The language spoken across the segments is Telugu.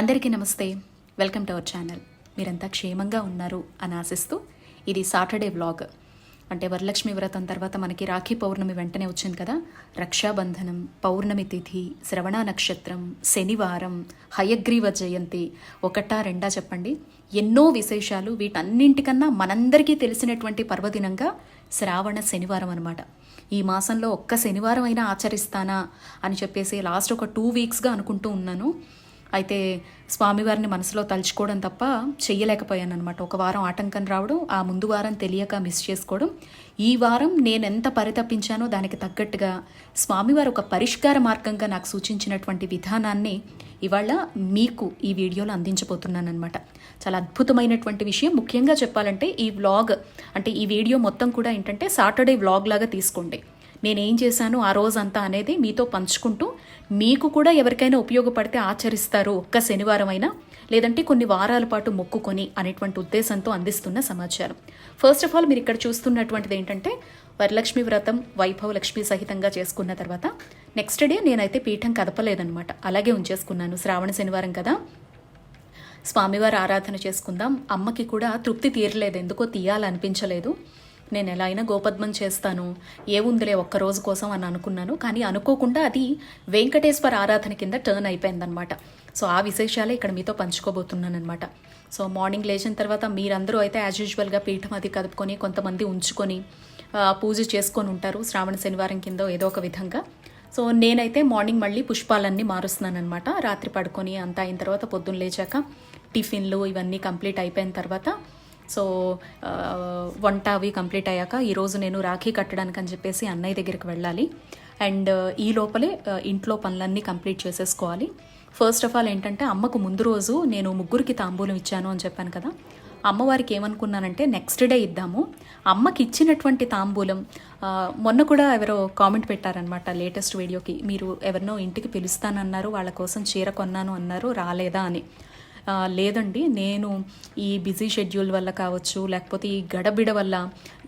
అందరికీ నమస్తే. Welcome to our channel. మీరంతా క్షేమంగా ఉన్నారు అని ఆశిస్తూ ఇది సాటర్డే వ్లాగ్. అంటే వరలక్ష్మి వ్రతం తర్వాత మనకి రాఖీ పౌర్ణమి వెంటనే వచ్చింది కదా? రక్షాబంధనం పౌర్ణమి తిథి శ్రవణ నక్షత్రం శనివారం హయగ్రీవ జయంతి ఒకటా రెండా చెప్పండి. ఎన్నో విశేషాలు వీటన్నింటికన్నా మనందరికీ తెలిసినటువంటి పర్వదినంగా శ్రావణ శనివారం అనమాట ఈ మాసంలో ఒక్క శనివారం అయినా ఆచరిస్తానా అని చెప్పేసి లాస్ట్ ఒక టూ వీక్స్గా అనుకుంటూ ఉన్నాను. అయితే స్వామివారిని మనసులో తలుచుకోవడం తప్ప చెయ్యలేకపోయాను అనమాట ఒక వారం ఆటంకం రావడం ఆ ముందు వారం తెలియక మిస్ చేసుకోవడం ఈ వారం నేను ఎంత పరితపించానో దానికి తగ్గట్టుగా స్వామివారు ఒక పరిష్కార మార్గంగా నాకు సూచించినటువంటి విధానాన్ని ఇవాళ మీకు ఈ వీడియోలో అందించబోతున్నాను అనమాట చాలా అద్భుతమైనటువంటి విషయం. ముఖ్యంగా చెప్పాలంటే ఈ వ్లాగ్ అంటే ఈ వీడియో మొత్తం కూడా ఏంటంటే సాటర్డే వ్లాగ్ లాగా తీసుకోండి. నేనేం చేశాను? ఆ రోజంతా అనేది మీతో పంచుకుంటూ మీకు కూడా ఎవరికైనా ఉపయోగపడితే ఆచరిస్తారు ఒక్క శనివారం అయినా లేదంటే కొన్ని వారాల పాటు మొక్కుకొని అనేటువంటి ఉద్దేశంతో అందిస్తున్న సమాచారం. ఫస్ట్ ఆఫ్ ఆల్ మీరు ఇక్కడ చూస్తున్నటువంటిది ఏంటంటే వరలక్ష్మి వ్రతం వైభవ లక్ష్మి సహితంగా చేసుకున్న తర్వాత నెక్స్ట్ డే నేనైతే పీఠం కదపలేదనమాట అలాగే ఉంచేసుకున్నాను. శ్రావణ శనివారం కదా. స్వామివారి ఆరాధన చేసుకుందాం. అమ్మకి కూడా తృప్తి తీరలేదు. ఎందుకో తీయాలనిపించలేదు. నేను ఎలా అయినా గోపద్మం చేస్తాను. ఏముందిలే ఒక్క రోజు కోసం అని అనుకున్నాను. కానీ అనుకోకుండా అది వెంకటేశ్వర ఆరాధన కింద టర్న్ అయిపోయిందనమాట సో ఆ విశేషాలే ఇక్కడ మీతో పంచుకోబోతున్నాను అనమాట సో మార్నింగ్ లేచిన తర్వాత మీరందరూ అయితే యాజ్ యూజువల్గా పీఠం అది కదుపుకొని కొంతమంది ఉంచుకొని పూజ చేసుకొని ఉంటారు శ్రావణ శనివారం కింద ఏదో ఒక విధంగా. సో నేనైతే మార్నింగ్ మళ్ళీ పుష్పాలన్నీ మారుస్తున్నాను అనమాట రాత్రి పడుకొని అంతా అయిన తర్వాత పొద్దున్న లేచాక టిఫిన్లు ఇవన్నీ కంప్లీట్ అయిపోయిన తర్వాత సో వంట అవి కంప్లీట్ అయ్యాక ఈరోజు నేను రాఖీ కట్టడానికి అని చెప్పేసి అన్నయ్య దగ్గరికి వెళ్ళాలి. అండ్ ఈ లోపలే ఇంట్లో పనులన్నీ కంప్లీట్ చేసేసుకోవాలి. ఫస్ట్ ఆఫ్ ఆల్ ఏంటంటే అమ్మకు ముందు రోజు నేను ముగ్గురికి తాంబూలం ఇచ్చాను అని చెప్పాను కదా. అమ్మవారికి ఏమనుకున్నానంటే నెక్స్ట్ డే ఇద్దాము. అమ్మకి ఇచ్చినటువంటి తాంబూలం మొన్న కూడా ఎవరో కామెంట్ పెట్టారనమాట లేటెస్ట్ వీడియోకి. మీరు ఎవరినో ఇంటికి పిలుస్తానన్నారు వాళ్ళ కోసం చీర కొన్నాను అన్నారు రాలేదా అని. లేదండి. నేను ఈ బిజీ షెడ్యూల్ వల్ల కావచ్చు లేకపోతే ఈ గడబిడ వల్ల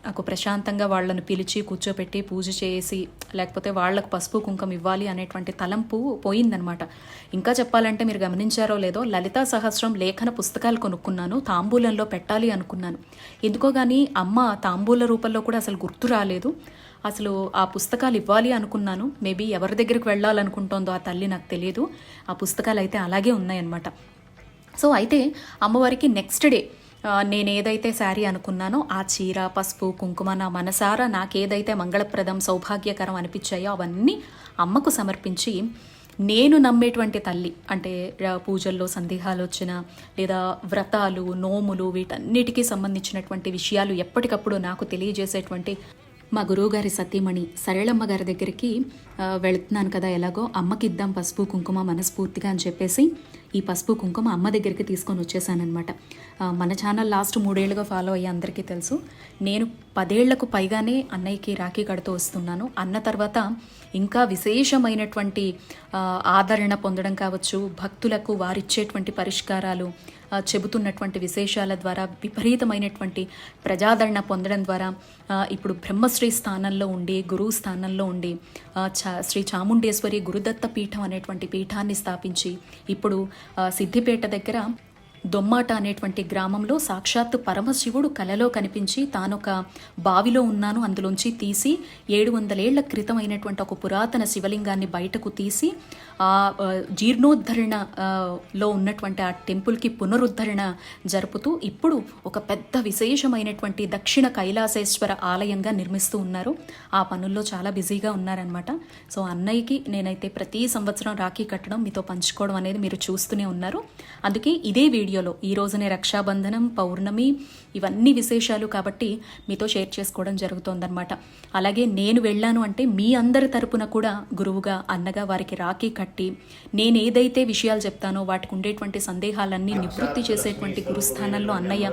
నాకు ప్రశాంతంగా వాళ్ళను పిలిచి కూర్చోపెట్టి పూజ చేసి లేకపోతే వాళ్ళకు పసుపు కుంకుమ ఇవ్వాలి అనేటువంటి తలంపు పోయిందనమాట. ఇంకా చెప్పాలంటే మీరు గమనించారో లేదో లలితా సహస్రం లేఖన పుస్తకాలు కొనుక్కున్నాను తాంబూలంలో పెట్టాలి అనుకున్నాను. ఎందుకో కానీ అమ్మ తాంబూల రూపంలో కూడా అసలు గుర్తు రాలేదు. అసలు ఆ పుస్తకాలు ఇవ్వాలి అనుకున్నాను. మేబీ ఎవరి దగ్గరికి వెళ్ళాలనుకుంటోందో ఆ తల్లి నాకు తెలియదు ఆ పుస్తకాలు అయితే అలాగే ఉన్నాయన్నమాట. సో అయితే అమ్మవారికి నెక్స్ట్ డే నేను ఏదైతే శారీ అనుకున్నానో ఆ చీర పసుపు కుంకుమ నా మనసారా నాకేదైతే మంగళప్రదం సౌభాగ్యకరం అనిపించాయో అవన్నీ అమ్మకు సమర్పించి నేను నమ్మేటువంటి తల్లి అంటే పూజల్లో సందేహాలు వచ్చిన లేదా వ్రతాలు నోములు వీటన్నిటికీ సంబంధించినటువంటి విషయాలు ఎప్పటికప్పుడు నాకు తెలియజేసేటువంటి మా గురువుగారి సతీమణి సరళమ్మ గారి దగ్గరికి వెళుతున్నాను కదా ఎలాగో అమ్మకి ఇద్దాం పసుపు కుంకుమ మనస్ఫూర్తిగా అని చెప్పేసి ఈ పసుపు కుంకుమ అమ్మ దగ్గరికి తీసుకొని వచ్చేసానమాట మన ఛానల్ లాస్ట్ మూడేళ్ళుగా ఫాలో అయ్యే అందరికీ తెలుసు. నేను పదేళ్ళకు పైగానే అన్నయ్యకి రాఖీ కడుతూ వస్తున్నాను. అన్న తర్వాత ఇంకా విశేషమైనటువంటి ఆదరణ పొందడం కావచ్చు భక్తులకు వారిచ్చేటువంటి పరిష్కారాలు చెబుతున్నటువంటి విశేషాల ద్వారా విపరీతమైనటువంటి ప్రజాదరణ పొందడం ద్వారా ఇప్పుడు బ్రహ్మశ్రీ స్థానంలో ఉండి గురువు స్థానంలో ఉండి చా శ్రీ చాముండేశ్వరి గురుదత్త పీఠం అనేటువంటి పీఠాన్ని స్థాపించి ఇప్పుడు సిద్ధిపేట దగ్గర దొమ్మాట అనేటువంటి గ్రామంలో సాక్షాత్ పరమశివుడు కలలో కనిపించి తానొక బావిలో ఉన్నాను. అందులోంచి తీసి ఏడు వందలేళ్ళ క్రితం అయినటువంటి ఒక పురాతన శివలింగాన్ని బయటకు తీసి ఆ జీర్ణోద్ధరణ లో ఉన్నటువంటి ఆ టెంపుల్కి పునరుద్ధరణ జరుపుతూ ఇప్పుడు ఒక పెద్ద విశేషమైనటువంటి దక్షిణ కైలాసేశ్వర ఆలయంగా నిర్మిస్తూ ఉన్నారు. ఆ పనుల్లో చాలా బిజీగా ఉన్నారనమాట సో అన్నయ్యకి నేనైతే ప్రతి సంవత్సరం రాఖీ కట్టడం మీతో పంచుకోవడం అనేది మీరు చూస్తూనే ఉన్నారు. అందుకే ఇదే వీడియోలో. ఈ రోజునే రక్షాబంధనం పౌర్ణమి ఇవన్నీ విశేషాలు కాబట్టి మీతో షేర్ చేసుకోవడం జరుగుతోందనమాట అలాగే నేను వెళ్ళాను అంటే మీ అందరి తరపున కూడా గురువుగా అన్నగా వారికి రాఖీ కట్టి నేను ఏదైతే విషయాలు చెప్తానో వాటికి ఉండేటువంటి సందేహాలన్నీ నివృత్తి చేసేటువంటి గురుస్థానంలో అన్నయ్య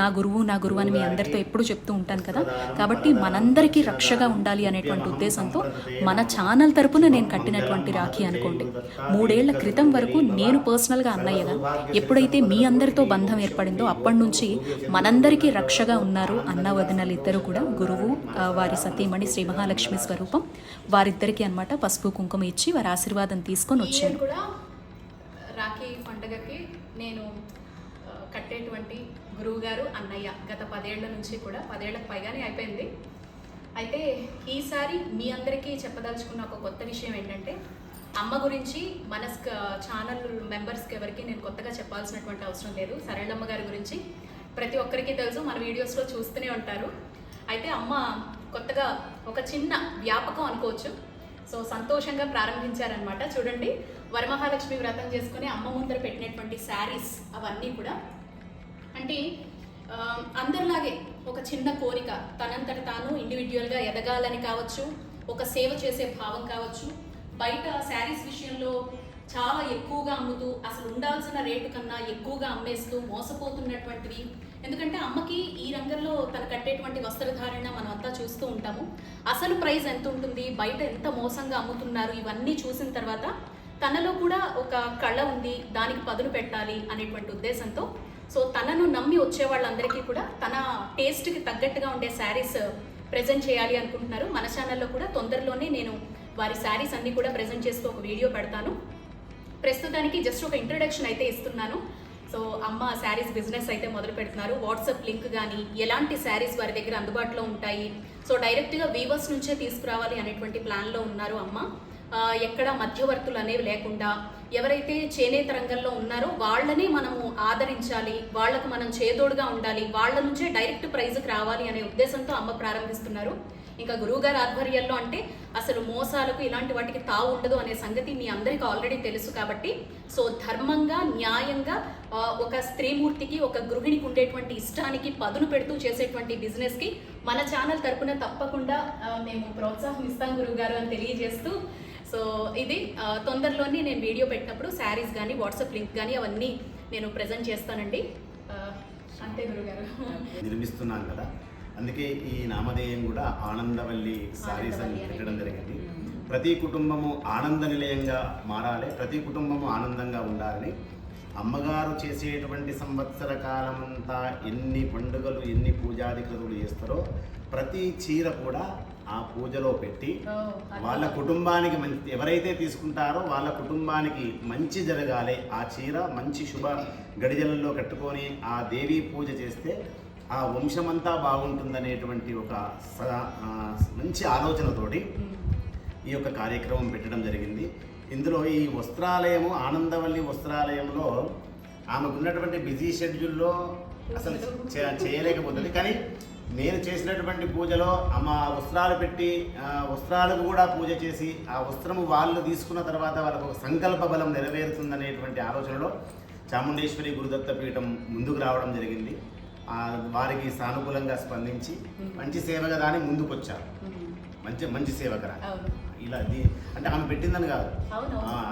నా గురువు నా గురువు అని మీ అందరితో ఎప్పుడు చెప్తూ ఉంటాను కదా. కాబట్టి మనందరికీ రక్షగా ఉండాలి అనేటువంటి ఉద్దేశంతో మన ఛానల్ తరపున నేను కట్టినటువంటి రాఖీ అనుకోండి. మూడేళ్ళ క్రితం వరకు నేను పర్సనల్గా అన్నయ్యగా ఎప్పుడైతే మీ అందరితో బంధం ఏర్పడిందో అప్పటి నుంచి మనందరికీ రక్షగా ఉన్నారు అన్న వదినలు ఇద్దరు కూడా గురువు వారి సతీమణి శ్రీ మహాలక్ష్మి స్వరూపం. వారిద్దరికీ అన్నమాట పసుపు కుంకుమ ఇచ్చి వారి ఆశీర్వాదం తీసుకొని వచ్చాను. కూడా రాఖీ పండుగకి నేను కట్టేటువంటి గురువు గారు అన్నయ్య గత పదేళ్ళ నుంచి కూడా పదేళ్ళకు పైగానే అయిపోయింది. అయితే ఈసారి మీ అందరికీ చెప్పదలుచుకున్న ఒక కొత్త విషయం ఏంటంటే అమ్మ గురించి మన ఛానల్ మెంబర్స్కి ఎవరికి నేను కొత్తగా చెప్పాల్సినటువంటి అవసరం లేదు. సరళమ్మ గారి గురించి ప్రతి ఒక్కరికి తెలుసు మన వీడియోస్లో చూస్తూనే ఉంటారు. అయితే అమ్మ కొత్తగా ఒక చిన్న వ్యాపకం అనుకోవచ్చు. సో సంతోషంగా ప్రారంభించారనమాట చూడండి వరమహాలక్ష్మి వ్రతం చేసుకుని అమ్మ ముందర పెట్టినటువంటి శారీస్ అవన్నీ కూడా. అంటే అందరిలాగే ఒక చిన్న కోరిక తనంతట తాను ఇండివిజువల్గా ఎదగాలని కావచ్చు ఒక సేవ చేసే భావం కావచ్చు బయట శారీస్ విషయంలో చాలా ఎక్కువగా అమ్ముతూ అసలు ఉండాల్సిన రేటు కన్నా ఎక్కువగా అమ్మేస్తూ మోసపోతున్నటువంటివి. ఎందుకంటే అమ్మకి ఈ రంగంలో తను కట్టేటువంటి వస్త్రధారణ మనం అంతా చూస్తూ ఉంటాము. అసలు ప్రైస్ ఎంత ఉంటుంది? బయట ఎంత మోసంగా అమ్ముతున్నారు? ఇవన్నీ చూసిన తర్వాత తనలో కూడా ఒక కళ ఉంది. దానికి పదును పెట్టాలి అనేటువంటి ఉద్దేశంతో. సో తనను నమ్మి వచ్చే వాళ్ళందరికీ కూడా తన టేస్ట్కి తగ్గట్టుగా ఉండే శారీస్ ప్రజెంట్ చేయాలి అనుకుంటున్నారు. మన ఛానల్లో కూడా తొందరలోనే నేను వారి శారీస్ అన్నీ కూడా ప్రజెంట్ చేస్తూ ఒక వీడియో పెడతాను. ప్రస్తుతానికి జస్ట్ ఒక ఇంట్రడక్షన్ అయితే ఇస్తున్నాను. సో అమ్మ శారీస్ బిజినెస్ అయితే మొదలు పెడుతున్నారు. వాట్సాప్ లింక్ కానీ ఎలాంటి శారీస్ వారి దగ్గర అందుబాటులో ఉంటాయి? సో డైరెక్ట్గా వీవర్స్ నుంచే తీసుకురావాలి అనేటువంటి ప్లాన్లో ఉన్నారు అమ్మ. ఎక్కడ మధ్యవర్తులు అనేవి లేకుండా ఎవరైతే చేనేత రంగంలో ఉన్నారో వాళ్ళని మనము ఆదరించాలి వాళ్ళకు మనం చేదోడుగా ఉండాలి వాళ్ళ నుంచే డైరెక్ట్ ప్రైజ్కి రావాలి అనే ఉద్దేశంతో అమ్మ ప్రారంభిస్తున్నారు. ఇంకా గురువుగారి ఆధ్వర్యంలో అంటే అసలు మోసాలకు ఇలాంటి వాటికి తావు ఉండదు అనే సంగతి మీ అందరికీ ఆల్రెడీ తెలుసు కాబట్టి సో ధర్మంగా న్యాయంగా ఒక స్త్రీమూర్తికి ఒక గృహిణికి ఉండేటువంటి ఇష్టానికి పదును పెడుతూ చేసేటువంటి బిజినెస్కి మన ఛానల్ తరపున తప్పకుండా మేము ప్రోత్సాహం ఇస్తాం గురువుగారు అని తెలియజేస్తూ సో ఇది తొందరలోనే నేను వీడియో పెట్టినప్పుడు శారీస్ కానీ వాట్సాప్ లింక్ కానీ అవన్నీ నేను ప్రజెంట్ చేస్తానండి. అంతే గురుగారు నిర్మిస్తున్నాను కదా. అందుకే ఈ నామధేయం కూడా ఆనందవల్లి సారీస్ అని. పెట్టడం జరిగింది. ప్రతి కుటుంబము ఆనంద నిలయంగా మారాలి ప్రతి కుటుంబము ఆనందంగా ఉండాలని అమ్మగారు చేసేటువంటి సంవత్సర కాలమంతా ఎన్ని పండుగలు ఎన్ని పూజాధికతులు చేస్తారో ప్రతి చీర కూడా ఆ పూజలో పెట్టి. వాళ్ళ కుటుంబానికి మంచి ఎవరైతే తీసుకుంటారో వాళ్ళ కుటుంబానికి మంచి జరగాలి ఆ చీర మంచి శుభ గడిజలలో కట్టుకొని ఆ దేవి పూజ చేస్తే ఆ వంశమంతా బాగుంటుందనేటువంటి ఒక స- మంచి ఆలోచనతోటి ఈ యొక్క కార్యక్రమం పెట్టడం జరిగింది. ఇందులో ఈ వస్త్రాలయము ఆనందవల్లి వస్త్రాలయంలో ఆమెకు ఉన్నటువంటి బిజీ షెడ్యూల్లో అసలు చే- చేయలేకపోతుంది. కానీ నేను చేసినటువంటి పూజలో అమ్మ వస్త్రాలు పెట్టి వస్త్రాలకు కూడా పూజ చేసి ఆ వస్త్రము వాళ్ళు తీసుకున్న తర్వాత వాళ్ళకు ఒక సంకల్ప బలం నెరవేరుతుందనేటువంటి ఆలోచనలో చాముండేశ్వరి గురుదత్త పీఠం ముందుకు రావడం జరిగింది. వారికి సానుకూలంగా స్పందించి మంచి సేవ కదా అని ముందుకు వచ్చారు. మంచి మంచి సేవ కదా అవును. ఇలా అంటే ఆమె పెట్టిందని కాదు.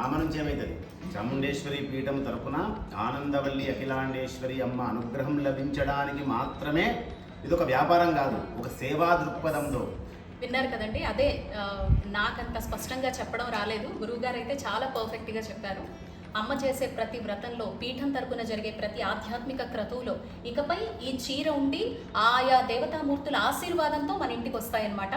ఆమె నుంచి ఏమవుతుంది చాముండేశ్వరి పీఠం తరపున ఆనందవల్లి అఖిలాండేశ్వరి అమ్మ అనుగ్రహం లభించడానికి మాత్రమే ఇది ఒక వ్యాపారం కాదు ఒక సేవా దృక్పథంలో. విన్నారు కదండి అదే నాకంత స్పష్టంగా చెప్పడం రాలేదు. గురువుగారు అయితే చాలా పర్ఫెక్ట్గా చెప్పారు. అమ్మ చేసే ప్రతి వ్రతంలో పీఠం తరపున జరిగే ప్రతి ఆధ్యాత్మిక క్రతువులో ఇకపై ఈ చీర ఉండి ఆయా దేవతామూర్తుల ఆశీర్వాదంతో మన ఇంటికి వస్తాయన్నమాట.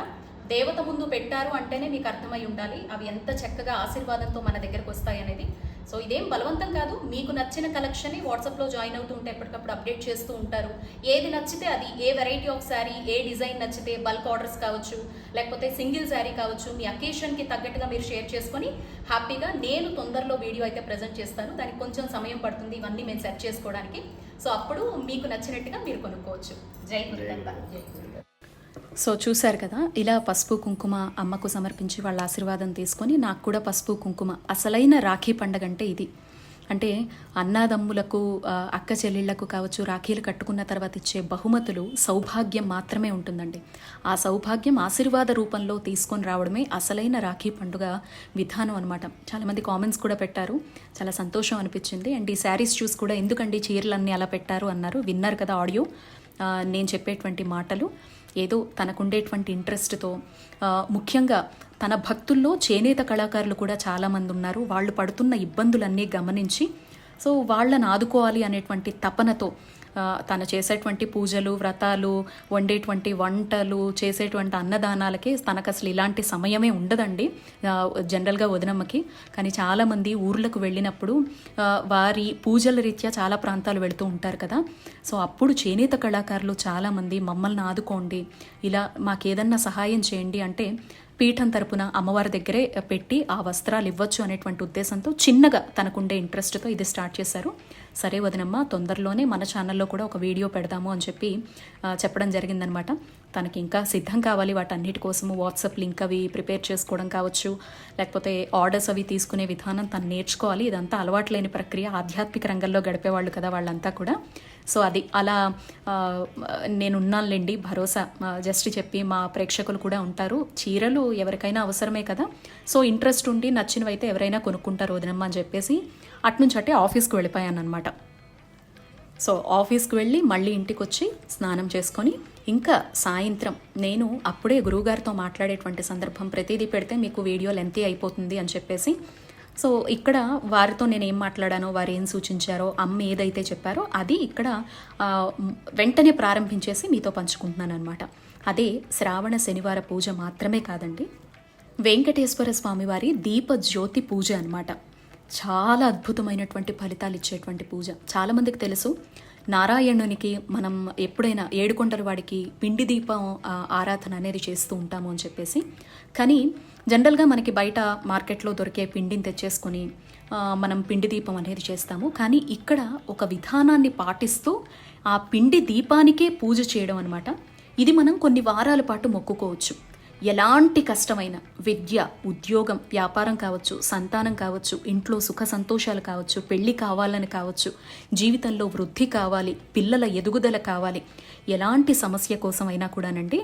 దేవత ముందు పెట్టారు అంటేనే మీకు అర్థమై ఉండాలి. అవి ఎంత చక్కగా ఆశీర్వాదంతో మన దగ్గరకు వస్తాయి అనేది సో ఇదేం బలవంతం కాదు. మీకు నచ్చిన కలెక్షన్ వాట్సాప్లో జాయిన్ అవుతూ ఉంటే ఎప్పటికప్పుడు అప్డేట్ చేస్తూ ఉంటారు. ఏది నచ్చితే అది a variety of sari a design నచ్చితే బల్క్ ఆర్డర్స్ కావచ్చు లేకపోతే సింగిల్ శారీ కావచ్చు మీ అకేషన్కి తగ్గట్టుగా మీరు షేర్ చేసుకొని హ్యాపీగా నేను తొందరలో వీడియో అయితే ప్రజెంట్ చేస్తాను. దానికి కొంచెం సమయం పడుతుంది ఇవన్నీ మేము సెట్ చేసుకోవడానికి. సో అప్పుడు మీకు నచ్చినట్టుగా మీరు కొనుక్కోవచ్చు. జై గురుదత్త. సో చూశారు కదా ఇలా పసుపు కుంకుమ అమ్మకు సమర్పించి వాళ్ళ ఆశీర్వాదం తీసుకొని నాకు కూడా పసుపు కుంకుమ అసలైన రాఖీ పండగ అంటే ఇది. అంటే అన్నాదమ్ములకు అక్క చెల్లెళ్ళకు కావచ్చు రాఖీలు కట్టుకున్న తర్వాత ఇచ్చే బహుమతులు సౌభాగ్యం మాత్రమే ఉంటుందండి. ఆ సౌభాగ్యం ఆశీర్వాద రూపంలో తీసుకొని రావడమే అసలైన రాఖీ పండుగ విధానం అనమాట చాలామంది కామెంట్స్ కూడా పెట్టారు. చాలా సంతోషం అనిపించింది. అండ్ ఈ శారీస్ చూసి కూడా ఎందుకండి చీరలన్నీ అలా పెట్టారు అన్నారు. విన్నారు కదా ఆడియో. నేను చెప్పేటువంటి మాటలు. ఏదో తనకుండేటువంటి ఇంట్రెస్ట్తో ముఖ్యంగా తన భక్తుల్లో చేనేత కళాకారులు కూడా చాలామంది ఉన్నారు వాళ్ళు పడుతున్న ఇబ్బందులన్నీ గమనించి సో వాళ్ళని ఆదుకోవాలి అనేటువంటి తపనతో తను చేసేటువంటి పూజలు వ్రతాలు వండేటువంటి వంటలు చేసేటువంటి అన్నదానాలకి తనకు అసలు ఇలాంటి సమయమే ఉండదండి జనరల్గా వదినమ్మకి. కానీ చాలామంది ఊర్లకు వెళ్ళినప్పుడు వారి పూజల రీత్యా చాలా ప్రాంతాలు వెళుతూ ఉంటారు కదా. సో అప్పుడు చేనేత కళాకారులు చాలామంది మమ్మల్ని ఆదుకోండి ఇలా మాకేదన్నా సహాయం చేయండి అంటే పీఠం తరపున అమ్మవారి దగ్గరే పెట్టి ఆ వస్త్రాలు ఇవ్వచ్చు అనేటువంటి ఉద్దేశంతో చిన్నగా తనకుండే ఇంట్రెస్ట్తో ఇది స్టార్ట్ చేశారు. సరే వదినమ్మ తొందరలోనే మన ఛానల్లో కూడా ఒక వీడియో పెడదాము అని చెప్పి చెప్పడం జరిగిందనమాట. తనకి ఇంకా సిద్ధం కావాలి వాటన్నిటి కోసము వాట్సాప్ లింక్ అవి ప్రిపేర్ చేసుకోవడం కావచ్చు లేకపోతే ఆర్డర్స్ అవి తీసుకునే విధానం తను నేర్చుకోవాలి. ఇదంతా అలవాటు లేని ప్రక్రియ ఆధ్యాత్మిక రంగంలో గడిపేవాళ్ళు కదా వాళ్ళంతా కూడా. సో అది అలా నేనున్నానులేండి భరోసా జస్ట్ చెప్పి మా ప్రేక్షకులు కూడా ఉంటారు. చీరలు ఎవరికైనా అవసరమే కదా. సో ఇంట్రెస్ట్ ఉండి నచ్చినవైతే ఎవరైనా కొనుక్కుంటారు వదినమ్మ అని చెప్పేసి. అట్నుంచి అట్టే ఆఫీస్కి వెళ్ళిపోయాను అనమాట సో ఆఫీస్కి వెళ్ళి మళ్ళీ ఇంటికి వచ్చి స్నానం చేసుకొని ఇంకా సాయంత్రం నేను అప్పుడే గురువుగారితో మాట్లాడేటువంటి సందర్భం ప్రతిదీ పెడితే మీకు వీడియో లెంతీ అయిపోతుంది అని చెప్పేసి సో ఇక్కడ వారితో నేను ఏం మాట్లాడానో వారు ఏం సూచించారో అమ్మ ఏదైతే చెప్పారో అది ఇక్కడ వెంటనే ప్రారంభించేసి మీతో పంచుకుంటున్నాను అనమాట అదే శ్రావణ శనివార పూజ మాత్రమే కాదండి వెంకటేశ్వర స్వామివారి దీప జ్యోతి పూజ అనమాట చాలా అద్భుతమైనటువంటి ఫలితాలు ఇచ్చేటువంటి పూజ. చాలామందికి తెలుసు నారాయణునికి మనం ఎప్పుడైనా ఏడుకొండల వాడికి పిండి దీపం ఆరాధన అనేది చేస్తూ ఉంటాము అని చెప్పేసి. కానీ జనరల్గా మనకి బయట మార్కెట్లో దొరికే పిండిని తెచ్చేసుకొని మనం పిండి దీపం అనేది చేస్తాము. కానీ ఇక్కడ ఒక విధానాన్ని పాటిస్తూ ఆ పిండి దీపానికే పూజ చేయడం అనమాట ఇది మనం కొన్ని వారాల పాటు మొక్కుకోవచ్చు. ఎలాంటి కష్టమైన విద్య ఉద్యోగం వ్యాపారం కావచ్చు సంతానం కావచ్చు ఇంట్లో సుఖ సంతోషాలు కావచ్చు పెళ్ళి కావాలని కావచ్చు జీవితంలో వృద్ధి కావాలి పిల్లల ఎదుగుదల కావాలి ఎలాంటి సమస్య కోసమైనా కూడానండి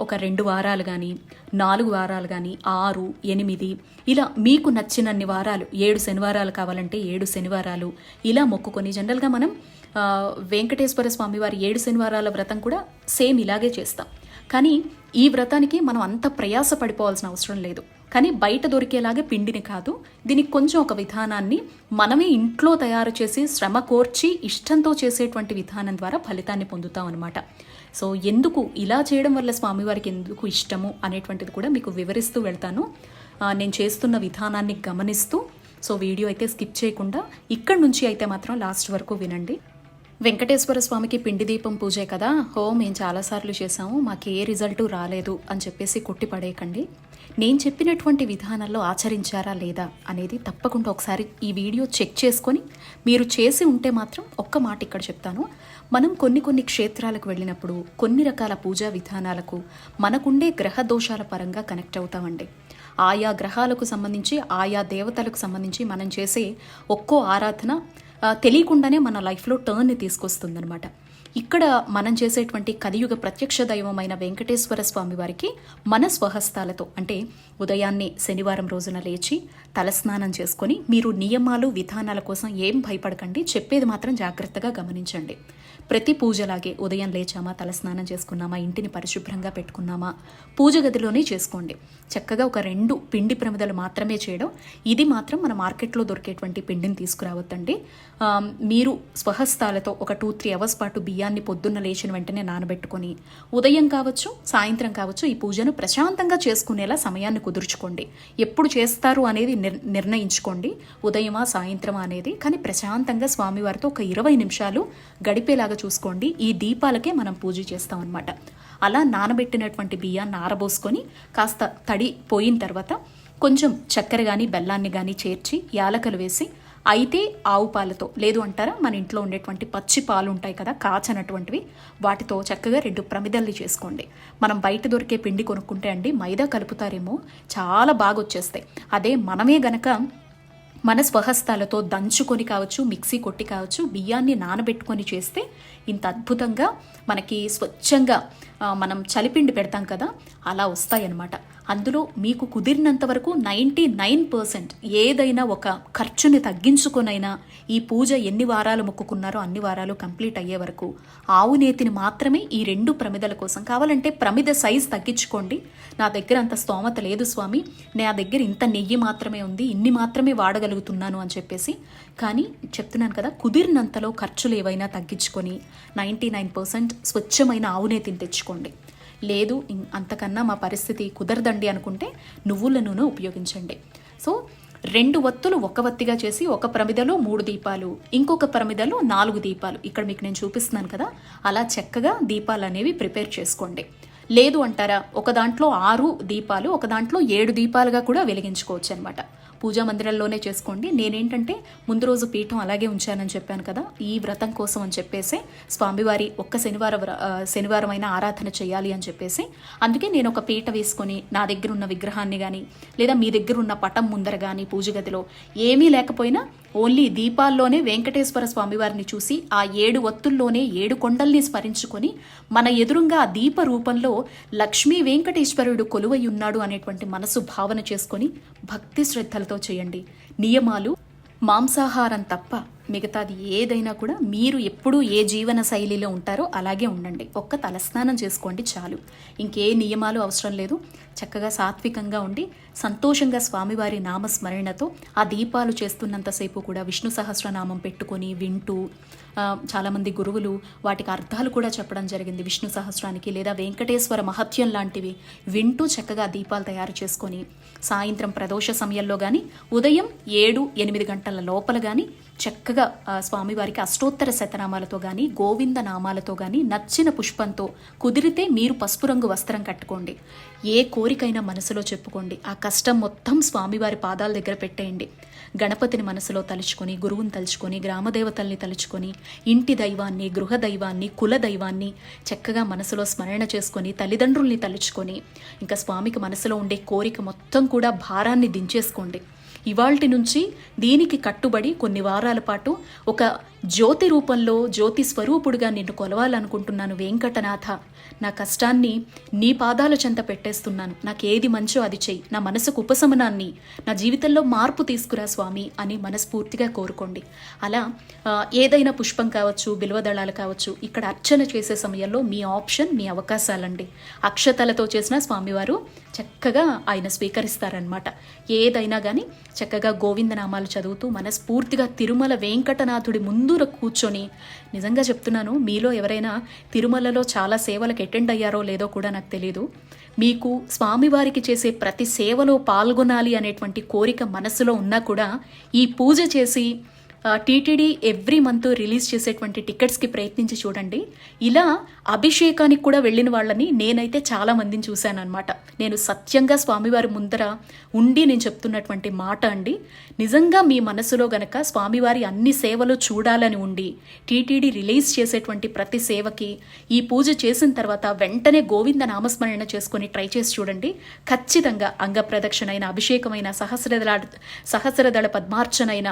ఒక రెండు వారాలు కానీ నాలుగు వారాలు కానీ ఆరు ఎనిమిది ఇలా మీకు నచ్చినన్ని వారాలు ఏడు శనివారాలు కావాలంటే ఏడు శనివారాలు ఇలా మొక్కుకొని జనరల్గా మనం వెంకటేశ్వర స్వామి వారి ఏడు శనివారాల వ్రతం కూడా సేమ్ ఇలాగే చేస్తాం. కానీ ఈ వ్రతానికి మనం అంత ప్రయాస పడిపోవాల్సిన అవసరం లేదు. కానీ బయట దొరికేలాగే పిండిని కాదు దీనికి కొంచెం ఒక విధానాన్ని మనమే ఇంట్లో తయారు చేసి శ్రమ కోర్చి ఇష్టంతో చేసేటువంటి విధానం ద్వారా ఫలితాన్ని పొందుతాం అనమాట సో ఎందుకు ఇలా చేయడం వల్ల స్వామివారికి ఎందుకు ఇష్టము అనేటువంటిది కూడా మీకు వివరిస్తూ వెళ్తాను. నేను చేస్తున్న విధానాన్ని గమనిస్తూ సో వీడియో అయితే స్కిప్ చేయకుండా ఇక్కడి నుంచి అయితే మాత్రం లాస్ట్ వరకు వినండి. వెంకటేశ్వర స్వామికి పిండి దీపం పూజే కదా? హో మేము చాలాసార్లు చేసాము మాకు ఏ రిజల్ట్ రాలేదు అని చెప్పేసి కొట్టి పడేయకండి. నేను చెప్పినటువంటి విధానాల్లో ఆచరించారా లేదా అనేది తప్పకుండా ఒకసారి ఈ వీడియో చెక్ చేసుకొని మీరు చేసి ఉంటే మాత్రం ఒక్క మాట ఇక్కడ చెప్తాను. మనం కొన్ని కొన్ని క్షేత్రాలకు వెళ్ళినప్పుడు కొన్ని రకాల పూజా విధానాలకు మనకుండే గ్రహ దోషాల పరంగా కనెక్ట్ అవుతామండి. ఆయా గ్రహాలకు సంబంధించి ఆయా దేవతలకు సంబంధించి మనం చేసే ఒక్కో ఆరాధన తెలియకుండానే మన లైఫ్లో టర్న్ని తీసుకొస్తుందన్నమాట. ఇక్కడ మనం చేసేటువంటి కలియుగ ప్రత్యక్ష దైవమైన వెంకటేశ్వర స్వామి వారికి మన స్వహస్తాలతో అంటే ఉదయాన్నే శనివారం రోజున లేచి తలస్నానం చేసుకొని మీరు నియమాలు విధానాల కోసం ఏం భయపడకండి చెప్పేది మాత్రం జాగ్రత్తగా గమనించండి. ప్రతి పూజలాగే ఉదయం లేచామా తలస్నానం చేసుకున్నామా ఇంటిని పరిశుభ్రంగా పెట్టుకున్నామా పూజ గదిలోనే చేసుకోండి. చక్కగా ఒక రెండు పిండి ప్రమిదలు మాత్రమే చేయడం ఇది మాత్రం మన మార్కెట్లో దొరికేటువంటి పిండిని తీసుకురావద్దండి. మీరు స్వహస్తాలతో ఒక టూ త్రీ అవర్స్ పాటు బియ్యం బియ్యాన్ని పొద్దున్న లేచిన వెంటనే నానబెట్టుకొని ఉదయం కావచ్చు సాయంత్రం కావచ్చు ఈ పూజను ప్రశాంతంగా చేసుకునేలా సమయాన్ని కుదుర్చుకోండి. ఎప్పుడు చేస్తారు అనేది నిర్ నిర్ణయించుకోండి. ఉదయమా సాయంత్రమా అనేది కానీ ప్రశాంతంగా స్వామివారితో ఒక ఇరవై నిమిషాలు గడిపేలాగా చూసుకోండి. ఈ దీపాలకే మనం పూజ చేస్తాం అనమాట అలా నానబెట్టినటువంటి బియ్యాన్ని ఆరబోసుకొని కాస్త తడి పోయిన తర్వాత కొంచెం చక్కెర కానీ బెల్లాన్ని కానీ చేర్చి యాలకలు వేసి అయితే ఆవు పాలతో లేదు అంటారా? మన ఇంట్లో ఉండేటువంటి పచ్చి పాలు ఉంటాయి కదా కాచనటువంటివి. వాటితో చక్కగా రెండు ప్రమిదల్ని చేసుకోండి. మనం బయట దొరికే పిండి కొనుక్కుంటే అండి మైదా కలుపుతారేమో చాలా బాగా వచ్చేస్తాయి అదే మనమే గనక మన స్వహస్తాలతో దంచుకొని కావచ్చు మిక్సీ కొట్టి కావచ్చు బియ్యాన్ని నానబెట్టుకొని చేస్తే ఇంత అద్భుతంగా మనకి స్వచ్ఛంగా మనం చలిపిండి పెడతాం కదా అలా వస్తాయన్నమాట. అందులో మీకు కుదిరినంత వరకు నైంటీ నైన్ పర్సెంట్ ఏదైనా ఒక ఖర్చుని తగ్గించుకొనైనా ఈ పూజ ఎన్ని వారాలు మొక్కుకున్నారో అన్ని వారాలు కంప్లీట్ అయ్యే వరకు ఆవు నేతిని మాత్రమే ఈ రెండు ప్రమిదల కోసం కావాలంటే ప్రమిద సైజ్ తగ్గించుకోండి. నా దగ్గర అంత స్తోమత లేదు స్వామి. నా దగ్గర ఇంత నెయ్యి మాత్రమే ఉంది. ఇన్ని మాత్రమే వాడగలుగుతున్నాను అని చెప్పేసి. కానీ చెప్తున్నాను కదా కుదిరినంతలో ఖర్చులు ఏవైనా తగ్గించుకొని నైంటీ నైన్ పర్సెంట్ స్వచ్ఛమైన ఆవు నేతిని తెచ్చుకోండి. లేదు అంతకన్నా మా పరిస్థితి కుదరదండి అనుకుంటే నువ్వుల నూనె ఉపయోగించండి. సో రెండు ఒత్తులు ఒక వత్తిగా చేసి ఒక ప్రమిదలో మూడు దీపాలు ఇంకొక ప్రమిదలో నాలుగు దీపాలు. ఇక్కడ మీకు నేను చూపిస్తున్నాను కదా అలా చక్కగా దీపాలు అనేవి ప్రిపేర్ చేసుకోండి. లేదు అంటారా ఒక దాంట్లో ఆరు దీపాలు ఒక దాంట్లో ఏడు దీపాలుగా కూడా వెలిగించుకోవచ్చు అనమాట పూజా మందిరంలోనే చేసుకోండి. నేనేంటంటే ముందు రోజు పీఠం అలాగే ఉంచానని చెప్పాను కదా ఈ వ్రతం కోసం అని చెప్పేసి స్వామివారి ఒక్క శనివారం వ్ర- శనివారం అయినా ఆరాధన చేయాలి అని చెప్పేసి అందుకే నేను ఒక పీట వేసుకొని నా దగ్గర ఉన్న విగ్రహాన్ని కానీ లేదా మీ దగ్గర ఉన్న పటం ముందర కానీ పూజ గదిలో ఏమీ లేకపోయినా ఓన్లీ దీపాల్లోనే వెంకటేశ్వర స్వామివారిని చూసి ఆ ఏడు ఒత్తుల్లోనే ఏడు కొండల్ని స్మరించుకొని మన ఎదురుగా ఆ దీప రూపంలో లక్ష్మీ వెంకటేశ్వరుడు కొలువై ఉన్నాడు అనేటువంటి మనసు భావన చేసుకొని భక్తి శ్రద్ధలతో చేయండి. నియమాలు మాంసాహారం తప్ప మిగతాది ఏదైనా కూడా మీరు ఎప్పుడూ ఏ జీవన శైలిలో ఉంటారో అలాగే ఉండండి. ఒక్క తలస్నానం చేసుకోండి చాలు. ఇంకే నియమాలు అవసరం లేదు. చక్కగా సాత్వికంగా ఉండి సంతోషంగా స్వామివారి నామస్మరణతో ఆ దీపాలు చేస్తున్నంతసేపు కూడా విష్ణు సహస్రనామం పెట్టుకొని వింటూ చాలామంది గురువులు వాటికి అర్థాలు కూడా చెప్పడం జరిగింది విష్ణు సహస్రానికి లేదా వెంకటేశ్వర మహత్యం లాంటివి వింటూ చక్కగా దీపాలు తయారు చేసుకొని సాయంత్రం ప్రదోష సమయంలో కానీ ఉదయం ఏడు ఎనిమిది గంటల లోపల కానీ చక్కగా స్వామివారికి అష్టోత్తర శతనామాలతో కానీ గోవింద నామాలతో కానీ నచ్చిన పుష్పంతో కుదిరితే మీరు పసుపు రంగు వస్త్రం కట్టుకోండి. ఏ కోరికైనా మనసులో చెప్పుకోండి. ఆ కష్టం మొత్తం స్వామివారి పాదాల దగ్గర పెట్టేయండి. గణపతిని మనసులో తలుచుకొని గురువుని తలుచుకొని గ్రామదేవతల్ని తలుచుకొని ఇంటి దైవాన్ని గృహ దైవాన్ని కుల దైవాన్ని చక్కగా మనసులో స్మరణ చేసుకొని తల్లిదండ్రుల్ని తలుచుకొని ఇంకా స్వామికి మనసులో ఉండే కోరిక మొత్తం కూడా భారాన్ని దించేసుకోండి. ఇవాల్టి నుంచి దీనికి కట్టుబడి కొన్ని వారాల పాటు ఒక జ్యోతి రూపంలో జ్యోతి స్వరూపుడుగా నిన్ను కొలవాలనుకుంటున్నాను వెంకటనాథ. నా కష్టాన్ని నీ పాదాల చెంత పెట్టేస్తున్నాను. నాకేది మంచో అది చెయ్యి. నా మనసుకు ఉపశమనాన్ని నా జీవితంలో మార్పు తీసుకురా స్వామి అని మనస్ఫూర్తిగా కోరుకోండి. అలా ఏదైనా పుష్పం కావచ్చు బిల్వదళాలు కావచ్చు ఇక్కడ అర్చన చేసే సమయంలో మీ ఆప్షన్ మీ అవకాశాలండి. అక్షతలతో చేసిన స్వామివారు చక్కగా ఆయన స్వీకరిస్తారనమాట ఏదైనా కానీ చక్కగా గోవిందనామాలు చదువుతూ మనస్ఫూర్తిగా తిరుమల వెంకటనాథుడి ముందు కూర్చొని నిజంగా చెప్తున్నాను మీలో ఎవరైనా తిరుమలలో చాలా సేవలకు అటెండ్ అయ్యారో లేదో కూడా నాకు తెలియదు మీకు స్వామివారికి చేసే ప్రతి సేవలో పాల్గొనాలి అనేటువంటి కోరిక మనసులో ఉన్నా కూడా ఈ పూజ చేసి టీటీడీ ఎవ్రీ మంత్ రిలీజ్ చేసేటువంటి టికెట్స్కి ప్రయత్నించి చూడండి. ఇలా అభిషేకానికి కూడా వెళ్ళిన వాళ్ళని నేనైతే చాలా మందిని చూశాను అనమాట నేను సత్యంగా స్వామివారి ముందర ఉండి నేను చెప్తున్నటువంటి మాట అండి. నిజంగా మీ మనసులో గనక స్వామివారి అన్ని సేవలు చూడాలని ఉండి టీటీడీ రిలీజ్ చేసేటువంటి ప్రతి సేవకి ఈ పూజ చేసిన తర్వాత వెంటనే గోవింద నామస్మరణ చేసుకొని ట్రై చేసి చూడండి. ఖచ్చితంగా అంగ అయిన అభిషేకమైన సహస్రదళ సహస్రదళ పద్మార్చనైన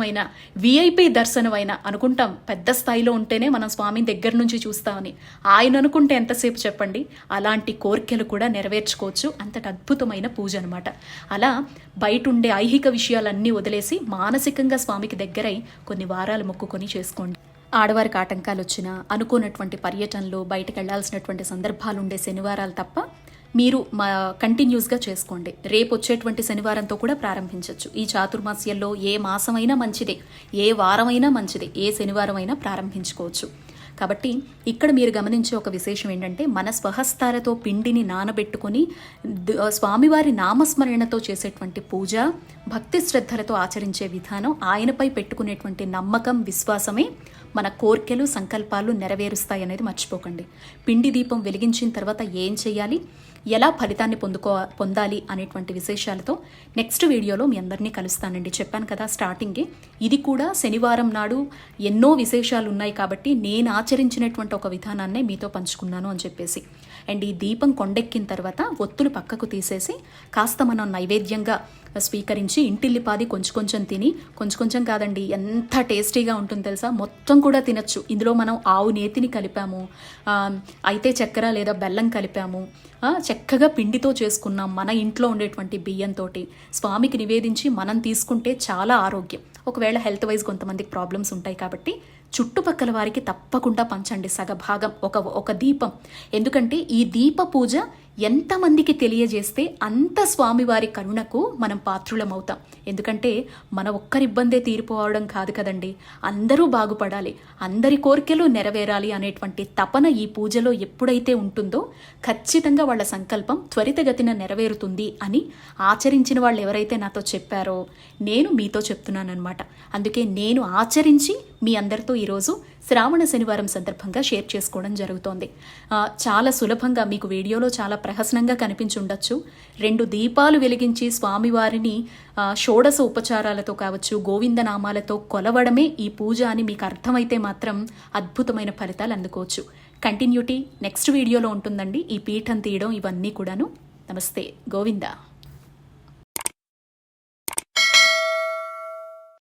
సుప్రభాతమైన విఐపి దర్శనమైన అనుకుంటాం. పెద్ద స్థాయిలో ఉంటేనే మనం స్వామిని దగ్గర నుంచి చూస్తామని. ఆయన అనుకుంటే ఎంతసేపు చెప్పండి? అలాంటి కోరికలు కూడా నెరవేర్చుకోవచ్చు. అంతటి అద్భుతమైన పూజ అనమాట అలా బయట ఉండే ఐహిక విషయాలన్నీ వదిలేసి మానసికంగా స్వామికి దగ్గరై కొన్ని వారాలు మొక్కుకొని చేసుకోండి. ఆడవారికి ఆటంకాలు వచ్చినా అనుకున్నటువంటి పర్యటనలు బయటకు వెళ్ళాల్సినటువంటి సందర్భాలు ఉండే శనివారాలు తప్ప మీరు మా కంటిన్యూస్గా చేసుకోండి. రేపు వచ్చేటువంటి శనివారంతో కూడా ప్రారంభించవచ్చు ఈ చాతుర్మాస్యంలో ఏ మాసమైనా మంచిదే ఏ వారమైనా మంచిదే ఏ శనివారం అయినా ప్రారంభించుకోవచ్చు. కాబట్టి ఇక్కడ మీరు గమనించే ఒక విశేషం ఏంటంటే మన స్వహస్తాలతో పిండిని నానబెట్టుకొని స్వామివారి నామస్మరణతో చేసేటువంటి పూజ భక్తి శ్రద్ధలతో ఆచరించే విధానం ఆయనపై పెట్టుకునేటువంటి నమ్మకం విశ్వాసమే మన కోర్కెలు సంకల్పాలు నెరవేరుస్తాయనేది మర్చిపోకండి. పిండి దీపం వెలిగించిన తర్వాత ఏం చేయాలి? ఎలా ఫలితాన్ని పొందుకో పొందాలి అనేటువంటి విశేషాలతో నెక్స్ట్ వీడియోలో మీ అందరినీ కలుస్తానండి. చెప్పాను కదా స్టార్టింగే. ఇది కూడా శనివారం నాడు ఎన్నో విశేషాలు ఉన్నాయి కాబట్టి నేను ఆచరించినటువంటి ఒక విధానాన్నే మీతో పంచుకున్నాను అని చెప్పేసి. అండ్ ఈ దీపం కొండెక్కిన తర్వాత ఒత్తులు పక్కకు తీసేసి కాస్త మనం నైవేద్యంగా స్వీకరించి ఇంటిల్లిపాది కొంచెం కొంచెం తిని కొంచెం కొంచెం కాదండి ఎంత టేస్టీగా ఉంటుంది తెలుసా? మొత్తం కూడా తినచ్చు. ఇందులో మనం ఆవు నేతిని కలిపాము అయితే చక్కెర లేదా బెల్లం కలిపాము చక్కగా పిండితో చేసుకున్నాం మన ఇంట్లో ఉండేటువంటి బియ్యంతో స్వామికి నివేదించి మనం తీసుకుంటే చాలా ఆరోగ్యం. ఒకవేళ హెల్త్ వైజ్ కొంతమందికి ప్రాబ్లమ్స్ ఉంటాయి కాబట్టి చుట్టుపక్కల వారికి తప్పకుండా పంచండి సగభాగం ఒక ఒక దీపం. ఎందుకంటే ఈ దీప పూజ ఎంతమందికి తెలియజేస్తే అంత స్వామివారి కరుణకు మనం పాత్రులమవుతాం. ఎందుకంటే మన ఒక్కరి ఇబ్బందే తీరిపోవడం కాదు కదండి. అందరూ బాగుపడాలి. అందరి కోరికలు నెరవేరాలి అనేటువంటి తపన ఈ పూజలో ఎప్పుడైతే ఉంటుందో ఖచ్చితంగా వాళ్ళ సంకల్పం త్వరితగతిన నెరవేరుతుంది అని ఆచరించిన వాళ్ళు ఎవరైతే నాతో చెప్పారో నేను మీతో చెప్తున్నానమాట అందుకే నేను ఆచరించి మీ అందరితో ఈరోజు శ్రావణ శనివారం సందర్భంగా షేర్ చేసుకోవడం జరుగుతోంది. చాలా సులభంగా మీకు వీడియోలో చాలా ప్రహసనంగా కనిపించుండొచ్చు. రెండు దీపాలు వెలిగించి స్వామివారిని షోడశ ఉపచారాలతో కావచ్చు గోవిందనామాలతో కొలవడమే ఈ పూజ అని మీకు అర్థమైతే మాత్రం అద్భుతమైన ఫలితాలు అందుకోవచ్చు. కంటిన్యూటీ నెక్స్ట్ వీడియోలో ఉంటుందండి. ఈ పీఠం తీయడం ఇవన్నీ కూడాను. నమస్తే. గోవిందా.